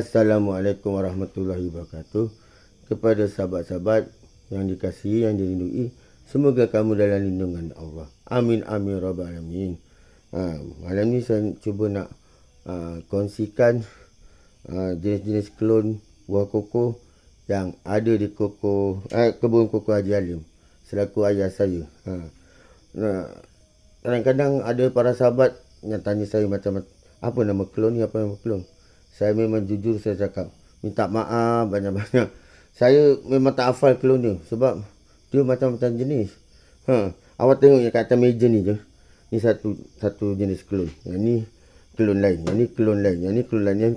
Assalamualaikum warahmatullahi wabarakatuh. Kepada sahabat-sahabat yang dikasihi, yang dirindui Semoga kamu dalam lindungan Allah. Amin, amin, rabbal alamin. Ha, Malam ni saya cuba nak uh, kongsikan uh, Jenis-jenis klon buah koko Yang ada di koko, uh, kebun koko Haji Alim Selaku ayah saya. Ha. Nah, kadang-kadang ada para sahabat yang tanya saya macam apa nama klon ni, apa nama klon saya memang jujur saya cakap. Minta maaf banyak-banyak. Saya memang tak hafal klon dia. Sebab dia macam-macam jenis. Ha. Awak tengok yang kat meja ni je. Ni satu satu jenis klon. Yang ni klon lain. Yang ni klon lain. Yang ni klon lain. Yang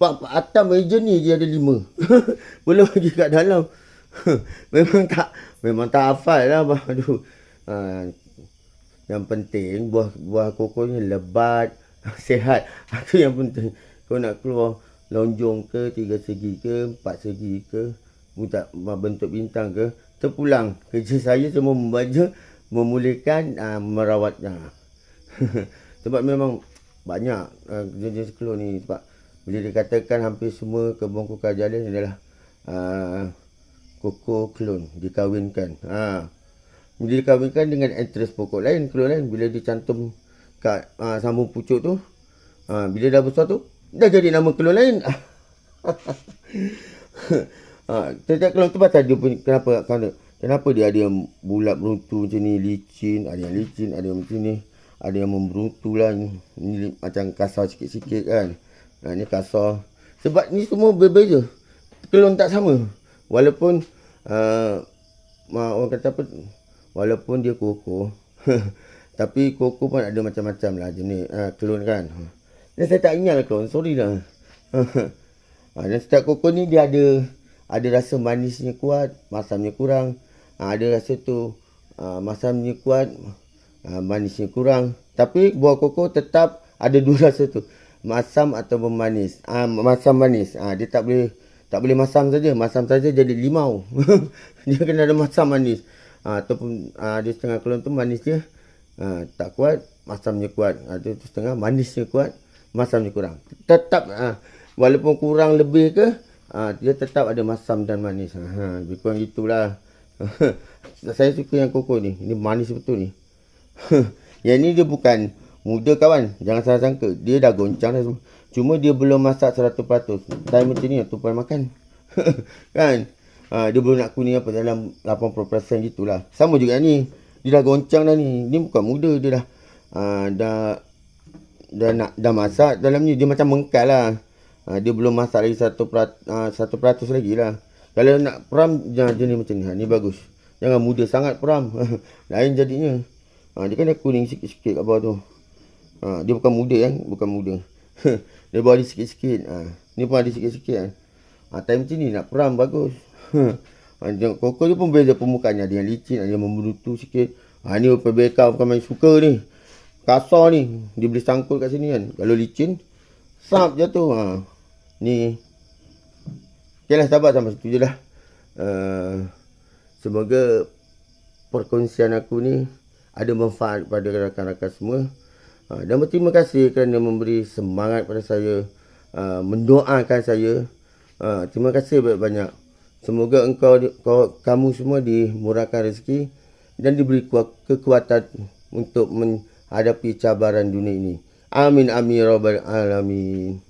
pak, pak atas meja ni dia ada lima. Belum lagi kat dalam. memang tak memang tak hafal lah. Aduh. Ha. Yang penting buah buah koko ni lebat, sehat. Itu yang penting kau nak keluar lonjong ke tiga segi ke empat segi ke minta bentuk bintang ke terpulang. Kerja saya cuma membaca memulihkan uh, merawatnya. Sebab memang banyak uh, keluar ni. Sebab bila dikatakan hampir semua kebun kuka jalan adalah uh, koko klon dikawinkan ha. bila dikawinkan dengan interest pokok lain keluar lain bila dicantum kat uh, sambung pucuk tu uh, bila dah besar tu dah jadi nama kelon lain. ha, setiap kelon tu pasal dia punya, kenapa, kenapa, kenapa dia ada yang bulat beruntu macam ni, licin, ada yang licin, ada yang macam ni, ada yang memberuntu lah, ni, ni macam kasar sikit-sikit kan. Ha, ni kasar. Sebab ni semua berbeza. Kelon tak sama. Walaupun, uh, orang kata apa, walaupun dia koko, tapi koko pun ada macam-macam lah jenis uh, kelon kan. Dan saya tak ingat lah kawan. Sorry lah. ha, dan setiap koko ni dia ada ada rasa manisnya kuat, masamnya kurang. Ha, ada rasa tu ha, masamnya kuat, ha, manisnya kurang. Tapi buah koko tetap ada dua rasa tu. Masam atau manis. Ha, masam manis. Ha, dia tak boleh tak boleh masam saja. Masam saja jadi limau. dia kena ada masam manis. Ha, ataupun ha, dia setengah kelon tu manis dia. Ha, tak kuat, masamnya kuat. Ha, dia setengah manisnya kuat masamnya kurang. Tetap ha, walaupun kurang lebih ke, ha, dia tetap ada masam dan manis. Ha, lebih kurang gitulah. Saya suka yang koko ni. Ini manis betul ni. yang ni dia bukan muda kawan. Jangan salah sangka. Dia dah goncang dah semua. Cuma dia belum masak 100%. Time macam ni tupai makan. kan? Ha, dia belum nak kuning apa dalam 80% gitulah. Sama juga ni. Dia dah goncang dah ni. Ni bukan muda. Dia dah uh, dah dah nak dah masak dalam ni dia macam mengkal lah. Ha, dia belum masak lagi satu perat, ha, satu peratus lagi lah. Kalau nak peram jangan jenis macam ni. Ha, ni bagus. Jangan muda sangat peram. Lain jadinya. Ha, dia kan dah kuning sikit-sikit kat bawah tu. Ha, dia bukan muda kan. Bukan muda. dia bawa dia sikit-sikit. Ha, ni pun ada sikit-sikit kan. Ha, time macam ni nak peram bagus. ha, tengok koko dia pun beza permukaannya. Ada yang licin, ada yang memberutu sikit. Ha, ni perbeka bukan main suka ni kasar ni dia boleh sangkut kat sini kan. Kalau licin sap jatuh ha. Ni okeylah sabar sampai situ je lah uh, semoga perkongsian aku ni ada manfaat pada rakan-rakan semua. Uh, dan berterima kasih kerana memberi semangat pada saya uh, mendoakan saya. Uh, terima kasih banyak-banyak. Semoga engkau, kau, kamu semua dimurahkan rezeki dan diberi kekuatan untuk men, hadapi cabaran dunia ini. Amin amin rabbal alamin.